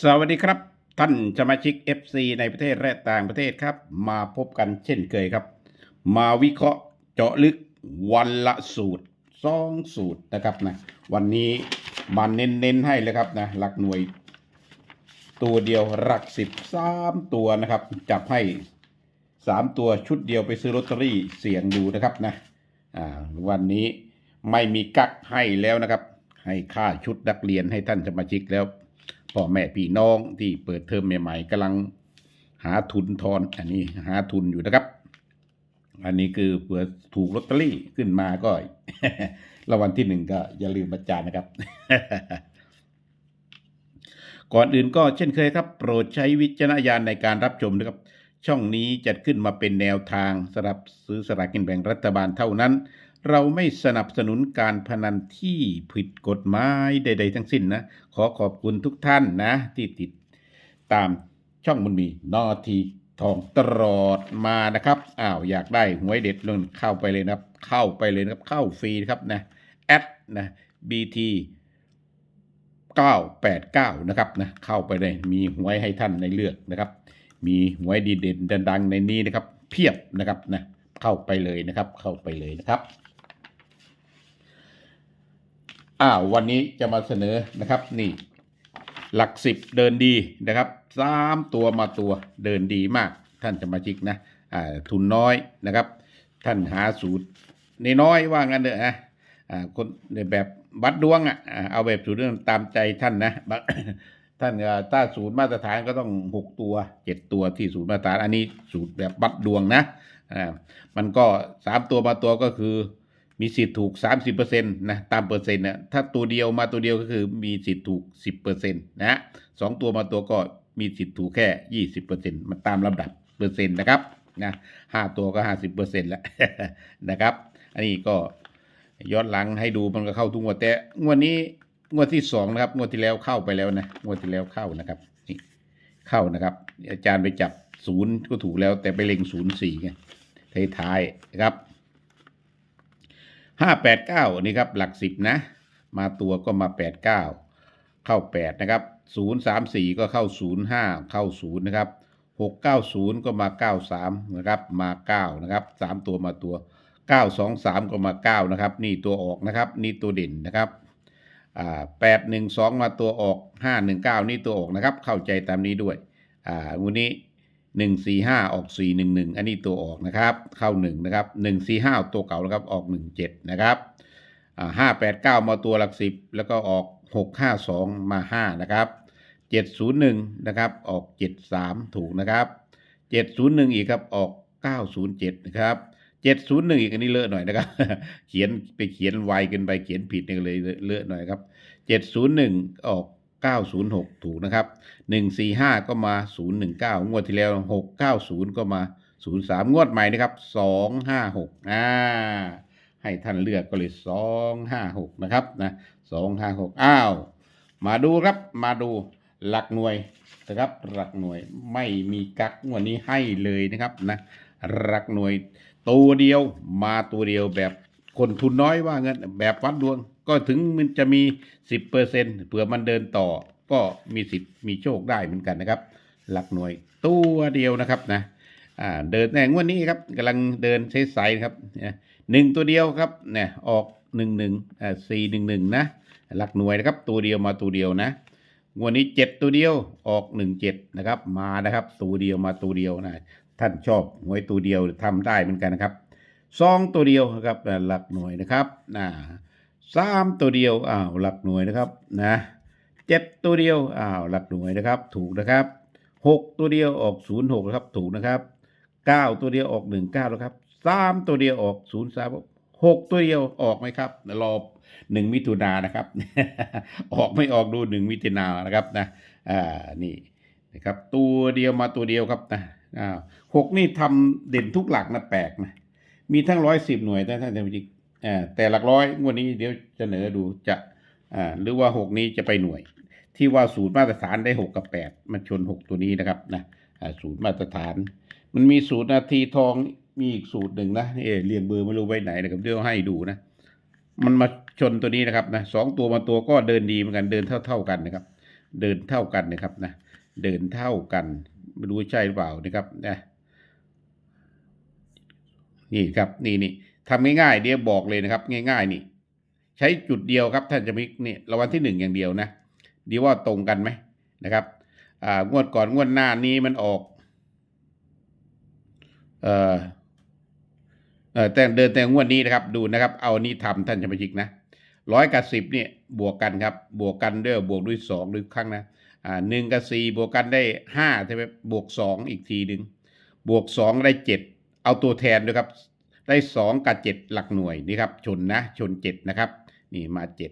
สวัสดีครับ ท่านสมาชิก FC ในประเทศและต่างประเทศครับ มาพบกันเช่นเคยครับ มาวิเคราะห์เจาะลึกวันละสูตรสองสูตรนะครับนะวันนี้มาเน้นๆให้เลยครับนะหลักหน่วย ตัวเดียวหลักสิบสามตัวนะครับ จับให้สามตัวชุดเดียวไปซื้อลอตเตอรี่เสี่ยงดูนะครับนะอ่าวันนี้ไม่มีกักให้แล้วนะครับ ให้ค่าชุดนักเรียนให้ท่านสมาชิกแล้ว พ่อแม่พี่น้องที่เปิดเทอมใหม่ๆกำลังหาทุนทอนอันนี้หาทุนอยู่นะครับ อันนี้คือเผื่อถูกลอตเตอรี่ขึ้นมาก็รางวัลที่หนึ่งก็อย่าลืมอาจารย์นะครับ ก่อนอื่นก็เช่นเคยครับ โปรดใช้วิจารณญาณในการรับชมนะครับ ช่องนี้จัดขึ้นมาเป็นแนวทางสำหรับซื้อสลากกินแบ่งรัฐบาลเท่านั้น เราไม่สนับสนุนการพนันที่ผิดกฎหมายใด ๆ ทั้งสิ้นนะ ขอขอบคุณทุกท่านนะ ที่ติดตามช่องมันมีนาทีทองตลอดมานะครับ อ้าว อยากได้หวยเด็ดลงเข้าไปเลยนะครับ เข้าไปเลยนะครับ เข้าฟรีครับนะแอดนะ BT 989 นะครับนะเข้าไปเลยมีหวยให้ท่านในเลือกนะครับ มีหวยดีเด่นดังๆในนี้นะครับ เพียบนะครับนะเข้าไปเลยนะครับ เข้าไปเลยนะครับ อ้าวันนี้จะมาเสนอนะครับนี่ หลักสิบเดินดีนะครับสามตัวมาตัวเดินดีมาก ท่านสมาชิกนะอ่าทุนน้อยนะครับ ท่านหาสูตรน้อยว่างั้นเถอะนะอ่าคนในแบบบัดดวงอะอ่าเอาแบบสูตรตามใจท่านนะท่านถ้าสูตรมาตรฐานก็ต้องหกตัวเจ็ดตัวที่สูตรมาตรฐาน อันนี้สูตรแบบบัดดวงนะอ่ามันก็สามตัวมาตัวก็คือ มีสิทธิ์ถูก 30%นะตามเปอร์เซ็นต์นะถ้าตัวเดียวมาตัวเดียวก็คือมีสิทธิ์ถูก 10%นะสองตัวมาตัวก็มีสิทธิ์ถูกแค่ 20%มันตามลำดับเปอร์เซ็นต์นะครับนะห้าตัวก็ 50%แล้วนะครับ อันนี้ก็ย้อนหลังให้ดูมันก็เข้าทุกงวดแต่งวดนี้งวดที่สองนะครับงวดที่แล้วเข้าไปแล้วนะงวดที่แล้วเข้านะครับนี่เข้านะครับ อาจารย์ไปจับศูนย์ก็ถูกแล้วแต่ไปเล็งศูนย์สี่ไงท้ายๆนะครับ ห้าแปดเก้านี่ครับหลักสิบนะ มาตัวก็มาแปดเก้าเข้าแปดนะครับศูนย์สามสี่ก็เข้าศูนย์ห้าเข้าศูนย์นะครับหกเก้าศูนย์ก็มาเก้าสามนะครับมาเก้านะครับสามตัวมาตัวเก้าสองสามก็มาเก้านะครับนี่ตัวออกนะครับนี่ตัวเด่นนะครับอ่าแปดหนึ่งสองมาตัวออกห้าหนึ่งเก้านี่ตัวออกนะครับเข้าใจตามนี้ด้วยอ่าวันนี้ หนึ่งสี่ห้าออกสี่หนึ่งหนึ่งอันนี้ตัวออกนะครับ เข้าหนึ่งนะครับหนึ่งสี่ห้าตัวเก่านะครับออกหนึ่งเจ็ดนะครับห้าแปดเก้ามาตัวหลักสิบแล้วก็ออกหกห้าสองมาห้านะครับเจ็ดศูนย์หนึ่งนะครับออกเจ็ดสามถูกนะครับเจ็ดศูนย์หนึ่งอีกครับออกเก้าศูนย์เจ็ดนะครับเจ็ดศูนย์หนึ่งอีกอันนี้เลอะหน่อยนะครับ เขียนไปเขียนไวเกินไปเขียนผิดเนี่ยเลยเลอะหน่อยครับเจ็ดศูนย์หนึ่งออก เก้าศูนย์หกถูกนะครับหนึ่งสี่ห้าก็มาศูนย์หนึ่งเก้างวดที่แล้วหกเก้าศูนย์ก็มาศูนย์สามงวดใหม่นะครับสองห้าหกอ่า ให้ท่านเลือกก็เลยสองห้าหกนะครับนะสองห้าหกอ้าว มาดูครับ มาดูหลักหน่วยนะครับ หลักหน่วยไม่มีกักงวดนี้ให้เลยนะครับนะ หลักหน่วยตัวเดียวมาตัวเดียวแบบคนทุนน้อยว่าเงินแบบวัดดวง ก็ถึงมันจะมีสิบเปอร์เซ็นต์เผื่อมันเดินต่อ ก็มีสิทธิ์มีโชคได้เหมือนกันนะครับ หลักหน่วยตัวเดียวนะครับนะอ่าเดินแน่งวดนี้ครับกำลังเดินใช้สายครับหนึ่งตัวเดียวครับเนี่ยออกหนึ่งหนึ่งอ่าสี่หนึ่งหนึ่งนะหลักหน่วยนะครับตัวเดียวมาตัวเดียวนะงวดนี้เจ็ดตัวเดียวออกหนึ่งเจ็ดนะครับมานะครับตัวเดียวมาตัวเดียวนะท่านชอบหวยตัวเดียวทำได้เหมือนกันนะครับซองตัวเดียวนะครับหลักหน่วยนะครับนะ สามตัวเดียวอ้าวหลักหน่วยนะครับนะเจ็ดตัวเดียวอ้าวหลักหน่วยนะครับ ถูกนะครับหกตัวเดียวออกศูนย์หกนะครับ ถูกนะครับเก้าตัวเดียวออกหนึ่งเก้าแล้วครับสามตัวเดียวออกศูนย์สามหกตัวเดียวออกไหมครับรอหนึ่งมิถุนานะครับ ออกไม่ออกดูหนึ่งมิถุนานนะครับนะอ่านี่นะครับ ตัวเดียวมาตัวเดียวครับนะอ้าหกนี่ทำเด่นทุกหลักนะแปลกนะมีทั้งร้อยสิบหน่วยท่ท่านจริงอ่า แต่หลักร้อยงวดนี้เดี๋ยวจะเสนอดูจะอ่าหรือว่าหกนี้จะไปหน่วย ที่ว่าสูตรมาตรฐานได้หกกับแปดมันชนหกตัวนี้นะครับนะสูตรมาตรฐาน มันมีสูตรนาทีทองมีอีกสูตรหนึ่งนะเออเรียงเบอร์ไม่รู้ไว้ไหนนะครับเดี๋ยวให้ดูนะ มันมาชนตัวนี้นะครับนะสองตัวมาตัวก็เดินดีเหมือนกันเดินเท่าๆกันนะครับ เดินเท่ากันนะครับนะเดินเท่ากันไม่รู้ใช่หรือเปล่านะครับนะนี่ครับนี่นี่ ทำง่ายๆเดี๋ยวบอกเลยนะครับ ง่ายๆนี่ ใช้จุดเดียวครับท่านจะมิกนี่รางวัลที่หนึ่งอย่างเดียวนะดีว่าตรงกันไหมนะครับอ่างวดก่อนงวดหน้านี้มันออกเอ่อเอ่อแต่เดินแต่งวดนี้นะครับ ดูนะครับ เอานี้ทำท่านจะมาชิกนะร้อยกับสิบเนี่ยบวกกันครับ บวกกันด้วยบวกด้วยสองด้วยครั้งนะอ่าหนึ่งกับสี่บวกกันได้ห้าใช่ไหมบวกสองอีกทีหนึ่งบวกสองได้เจ็ดเอาตัวแทนด้วยครับ ได้สองกับเจ็ดหลักหน่วยนี่ครับชนนะชนเจ็ดนะครับ นี่มาเจ็ด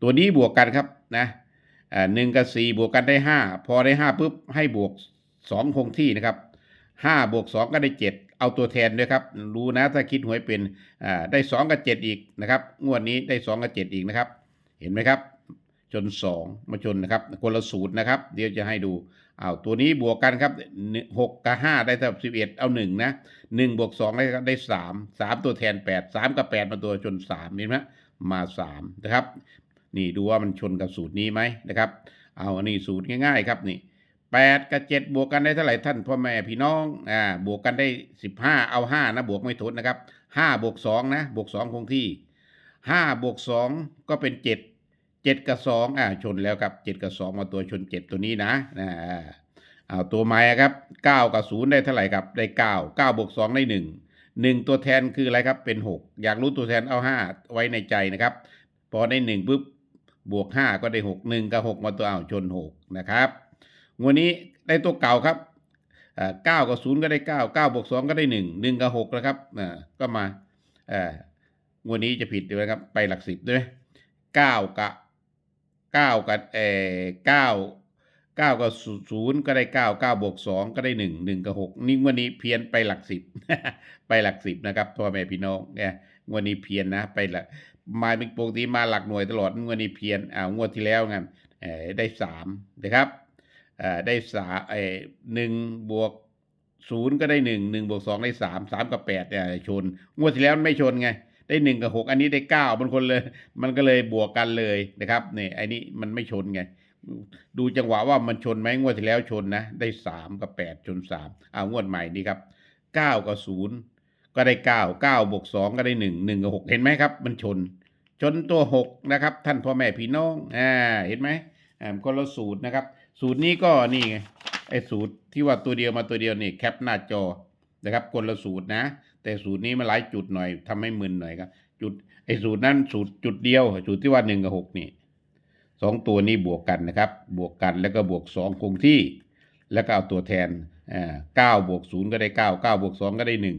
ตัวนี้บวกกันครับนะหนึ่งกับสี่บวกกันได้ห้าพอได้ห้าปุ๊บให้บวกสองคงที่นะครับห้าบวกสองก็ได้เจ็ดเอาตัวแทนด้วยครับ รู้นะถ้าคิดหวยเป็นได้สองกับเจ็ดอีกนะครับ งวดนี้ได้สองกับเจ็ดอีกนะครับ เห็นไหมครับ ชนสองมาชนนะครับคนละสูตรนะครับ เดี๋ยวจะให้ดูอ้าวตัวนี้บวกกันครับหกกับห้าได้เท่าสิบเอ็ดเอาหนึ่งนะหนึ่งบวกสองได้ได้สามสามตัวแทนแปดสามกับแปดมาตัวชนสามเห็นไหมมาสามนะครับ นี่ดูว่ามันชนกับสูตรนี้ไหมนะครับ เอาอันนี้สูตรง่ายๆ ครับนี่แปดกับเจ็ดบวกกันได้เท่าไหร่ท่านพ่อแม่พี่น้องอ่าบวกกันได้สิบห้าเอาห้านะ บวกไม่ทดนะครับห้าบวกสองนะบวกสองคงที่ห้าบวกสองก็เป็นเจ็ด เจ็ดกับสองอ่าชนแล้วครับเจ็ดกับสองมาตัวชนเจ็ดตัวนี้นะอ่าเอาตัวไม้ครับเก้ากับศูนย์ได้เท่าไหร่ครับได้เก้าเก้าบวกสองได้หนึ่งหนึ่งตัวแทนคืออะไรครับเป็นหกอยากรู้ตัวแทนเอาห้าไว้ในใจนะครับ พอได้หนึ่งปุ๊บบวกห้าก็ได้หกหนึ่งกับหกมาตัวเอาชนหกนะครับวดนี้ได้ตัวเก่าครับเก้ากับศูนย์ก็ได้เก้าเก้าบวกสองก็ได้หนึ่งหนึ่งกับหกนะครับอ่าก็มาอ่องวดนี้จะผิดด้วยครับไปหลักสิบด้วยเก้ากับ เก้ากับเอ่อเก้าเก้ากับศูนย์ก็ได้เก้าเก้าบวกสองก็ได้หนึ่งหนึ่งกับหกนี่งวดนี้เพี้ยนไปหลักสิบไปหลักสิบนะครับพ่อแม่พี่น้องเนี่ยวดนี้เพี้ยนนะไปหลักมาเป็นปกติมาหลักหน่วยตลอดงวดนี้เพี้ยนอ่างวดที่แล้วงั้นเอ่อได้สามนะครับเอ่อได้สาเอหนึ่งบวกศูนย์ก็ได้หนึ่งหนึ่งบวกสองได้สามสามกับแปดเนี่ยชน งวดที่แล้วไม่ชนไง ได้หนึ่งกับหกอันนี้ได้เก้ามันคนเลย มันก็เลยบวกกันเลยนะครับเนี่ยไอ้นี้มันไม่ชนไง ดูจังหวะว่ามันชนไหมงวดที่แล้วชนนะ ได้สามกับแปดชนสามอ่างวดใหม่นี่ครับเก้ากับศูนย์ก็ได้เก้าเก้าบวกสองก็ได้หนึ่งหนึ่งกับหกเห็นไหมครับ มันชน ชนตัวหกนะครับ ท่านพ่อแม่พี่น้องอ่าเห็นไหมอ่าคนละสูตรนะครับ สูตรนี้ก็นี่ไงไอ้สูตรที่ว่าตัวเดียวมาตัวเดียวนี่แคปหน้าจอนะครับคนละสูตรนะ แต่สูตรนี้มันหลายจุดหน่อยทำให้มึนหน่อยครับจุดไอ้สูตรนั้นสูตรจุดเดียวสูตรที่ว่าหนึ่งกับหกนี่สองตัวนี้บวกกันนะครับ บวกกันแล้วก็บวกสองคงที่ แล้วก็เอาตัวแทนอ่าเก้าบวกศูนย์ก็ได้เก้าเก้าบวกสองก็ได้หนึ่ง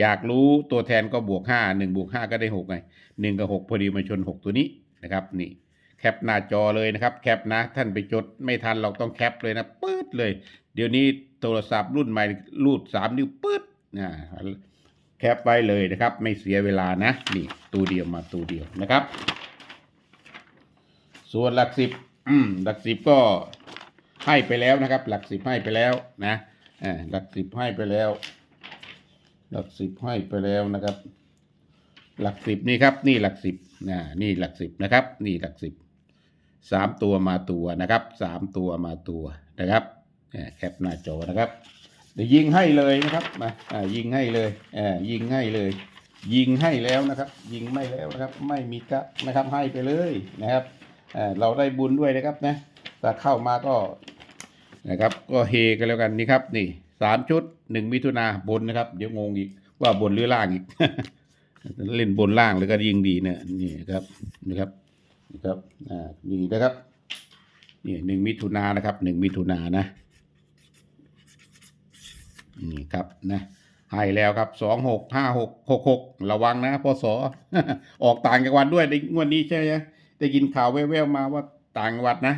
อยากรู้ตัวแทนก็บวกห้าหนึ่งบวกห้าก็ได้หกไงหนึ่งกับหกพอดีมาชนหกตัวนี้นะครับนี่แคปหน้าจอเลยนะครับแคปนะท่านไปจดไม่ทันเราต้องแคปเลยนะปื๊ดเลย เดี๋ยวนี้โทรศัพท์รุ่นใหม่รูดสามนิ้วปื๊ดนะ แคปไว้เลยนะครับ ไม่เสียเวลานะ นี่ตัวเดียวมาตัวเดียวนะครับ ส่วนหลักสิบอืมหลักสิบก็ให้ไปแล้วนะครับ หลักสิบให้ไปแล้วนะอหลักสิบให้ไปแล้ว หลักสิบให้ไปแล้วนะครับ หลักสิบนี่ครับ นี่หลักสิบนะนี่หลักสิบนะครับ นี่หลักสิบสามตัวมาตัวนะครับสามตัวมาตัวนะครับแคปหน้าจอนะครับ เดี๋ยวยิงให้เลยนะครับมาอ่ายิงให้เลยอ่ายิงให้เลย ยิงให้แล้วนะครับ ยิงไม่แล้วนะครับ ไม่มีกะนะครับให้ไปเลยนะครับอ่าเราได้บุญด้วยนะครับนะถ้าเข้ามาก็นะครับก็เฮกันแล้วกันนี่ครับ นี่สามชุดหนึ่งมิถุนาบนนะครับ เดี๋ยวงงอีกว่าบนหรือล่างอีก เล่นบนล่างแล้วก็ยิงดีเนี่ยนี่ครับนะครับนะครับอ่านี่นะครับนี่หนึ่งมิถุนานะครับหนึ่งมิถุนานะ นี่ครับนะให้แล้วครับสองหกห้าหกหกหกระวังนะพศออกต่างจังหวัดด้วยในงวดนี้ใช่ไหมได้ยินข่าวแว่วๆมาว่าต่างจังหวัดนะ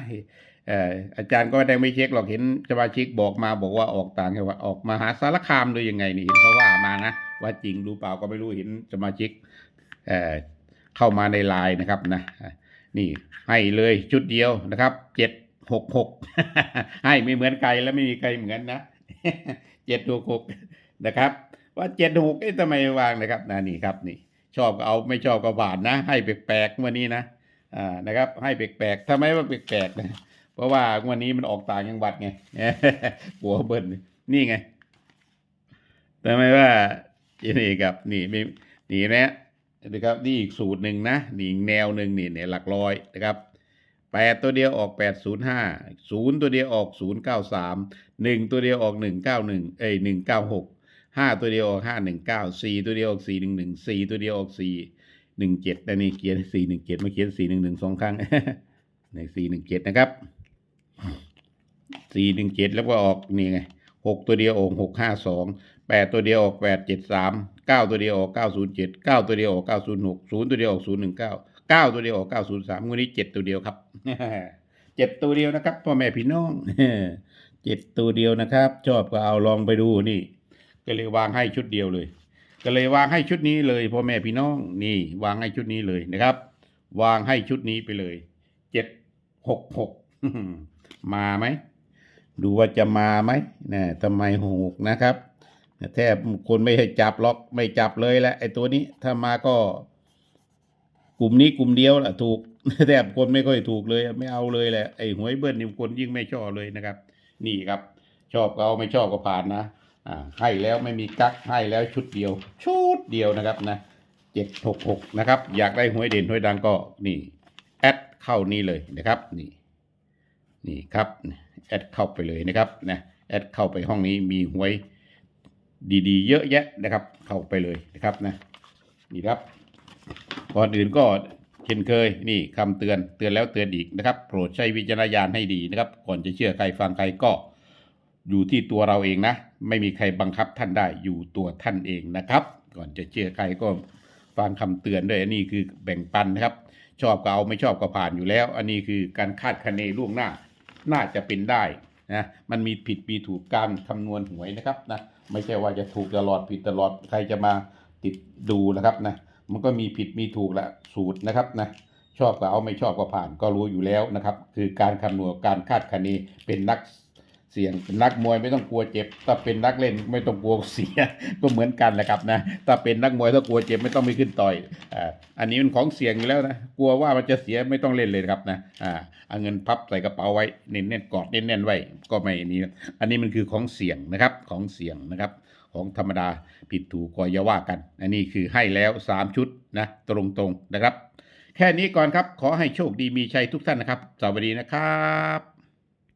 เอออาจารย์ก็ไม่ได้ไม่เช็คหรอกเห็นสมาชิกบอกมาบอกว่าออกต่างจังหวัดออกมาหาสารคามโดยยังไงนี่เห็นเขาว่ามานะว่าจริงดูเปล่าก็ไม่รู้เห็นสมาชิกเออเข้ามาในไลน์นะครับนะนี่ให้เลยชุดเดียวนะครับเจ็ดหกหกให้ไม่เหมือนใครและไม่มีใครเหมือนนะ เจ็ดหกหกนะครับ ว่าเจ็ดหกเอ๊ะทำไมวางนะครับนะนี่ครับนี่ ชอบก็เอาไม่ชอบก็บาดนะ ให้แปลกๆเมื่อนี้นะอ่านะครับ ให้แปลกๆทำไมว่าแปลกๆนะเพราะว่าวันนี้มันออกต่างจังหวัดไงหัวเบิ้ลนี่ไงแต่ไม่ว่านี่ครับนี่ไม่นี่นะนะครับนี่อีกสูตรหนึ่งนะนี่แนวหนึ่งนี่เนี่ยหลักร้อยนะครับ แปดตัวเดียวออกแปดศูนย์ห้าศูนย์ตัวเดียวออกศูนย์เก้าสามหนึ่งตัวเดียวออกหนึ่งเก้าหนึ่งเอ้ยหนึ่งเก้าหกห้าตัวเดียวออกห้าหนึ่งเก้าสี่ตัวเดียวออกสี่หนึ่งหนึ่งสี่ตัวเดียวออกสี่หนึ่งเจ็ดนะนี่เขียนสี่หนึ่งเจ็ดมาเขียนสี่หนึ่งหนึ่งสองครั้งในสี่หนึ่งเจ็ดนะครับสี่หนึ่งเจ็ดแล้วก็ออกนี่ไงหกตัวเดียวออกหกห้าสองแปดตัวเดียวออกแปดเจ็ดสามเก้าตัวเดียวออกเก้าศูนย์เจ็ดเก้าตัวเดียวออกเก้าศูนย์หกศูนย์ตัวเดียวออกศูนย์หนึ่ง เก้าตัวเดียวออกเก้าศูนย์สามวันนี้เจ็ดตัวเดียวครับเจ็ดตัวเดียวนะครับพ่อแม่พี่น้องเจ็ดตัวเดียวนะครับ ชอบก็เอาลองไปดูนี่ ก็เลยวางให้ชุดเดียวเลย ก็เลยวางให้ชุดนี้เลยพ่อแม่พี่น้องนี่ วางให้ชุดนี้เลยนะครับ วางให้ชุดนี้ไปเลยเจ็ดหกหกมาไหมดูว่าจะมาไหมนะทำไมหกนะครับแทบคนไม่ให้จับล็อกไม่จับเลยแหละไอ้ตัวนี้ถ้ามาก็ ลุ่มนี้กลุ่มเดียวแหละถูกแทบคนไม่ค่อยถูกเลย ไม่เอาเลยแหละไอ้หวยเบิ้ลนี่คนยิ่งไม่ชอบเลยนะครับ นี่ครับ ชอบก็เอาไม่ชอบก็ผ่านนะอ่าให้แล้วไม่มีกักให้แล้วชุดเดียว ชุดเดียวนะครับนะเจ็ดหกหกนะครับ อยากได้หวยเด่นหวยดังก็นี่แอดเข้านี่เลยนะครับ นี่ นี่ครับแอดเข้าไปเลยนะครับนะแอดเข้าไปห้องนี้มีหวยดีๆ เยอะแยะนะครับ เข้าไปเลยนะครับนะนี่ครับ ก่อนอื่นก็เช่นเคยนี่คำเตือนเตือนแล้วเตือนอีกนะครับ โปรดใช้วิจารณญาณให้ดีนะครับ ก่อนจะเชื่อใครฟังใครก็อยู่ที่ตัวเราเองนะ ไม่มีใครบังคับท่านได้อยู่ตัวท่านเองนะครับ ก่อนจะเชื่อใครก็ฟังคำเตือนด้วยอันนี้คือแบ่งปันนะครับ ชอบก็เอาไม่ชอบก็ผ่านอยู่แล้ว อันนี้คือการคาดคะเนล่วงหน้าน่าจะเป็นได้นะมันมีผิดมีถูกการคำนวณหวยนะครับนะไม่ใช่ว่าจะถูกตลอดผิดตลอดใครจะมาติดดูนะครับนะ มันก็มีผิดมีถูกละสูตรนะครับนะชอบก็เอาไม่ชอบก็ผ่านก็รู้อยู่แล้วนะครับ คือการคำนวณการคาดคะเนเป็นนักเสี่ยงเป็นนักมวยไม่ต้องกลัวเจ็บ ถ้าเป็นนักเล่นไม่ต้องกลัวเสีย ก็เหมือนกันแหละครับนะถ้าเป็นนักมวยถ้ากลัวเจ็บไม่ต้องไปขึ้นต่อยอ่าอันนี้มันของเสี่ยงอยู่แล้วนะกลัวว่ามันจะเสียไม่ต้องเล่นเลยครับนะอ่าเอาเงินพับใส่กระเป๋าไว้เน้นๆกอดเน้นๆไว้ก็ไม่นี้อันนี้มันคือของเสี่ยงนะครับของเสี่ยงนะครับ ของธรรมดาผิดถูกก็อย่าว่ากัน อันนี้คือให้แล้วสามชุดนะตรงๆนะครับ แค่นี้ก่อนครับ ขอให้โชคดีมีชัยทุกท่านนะครับ สวัสดีนะครับ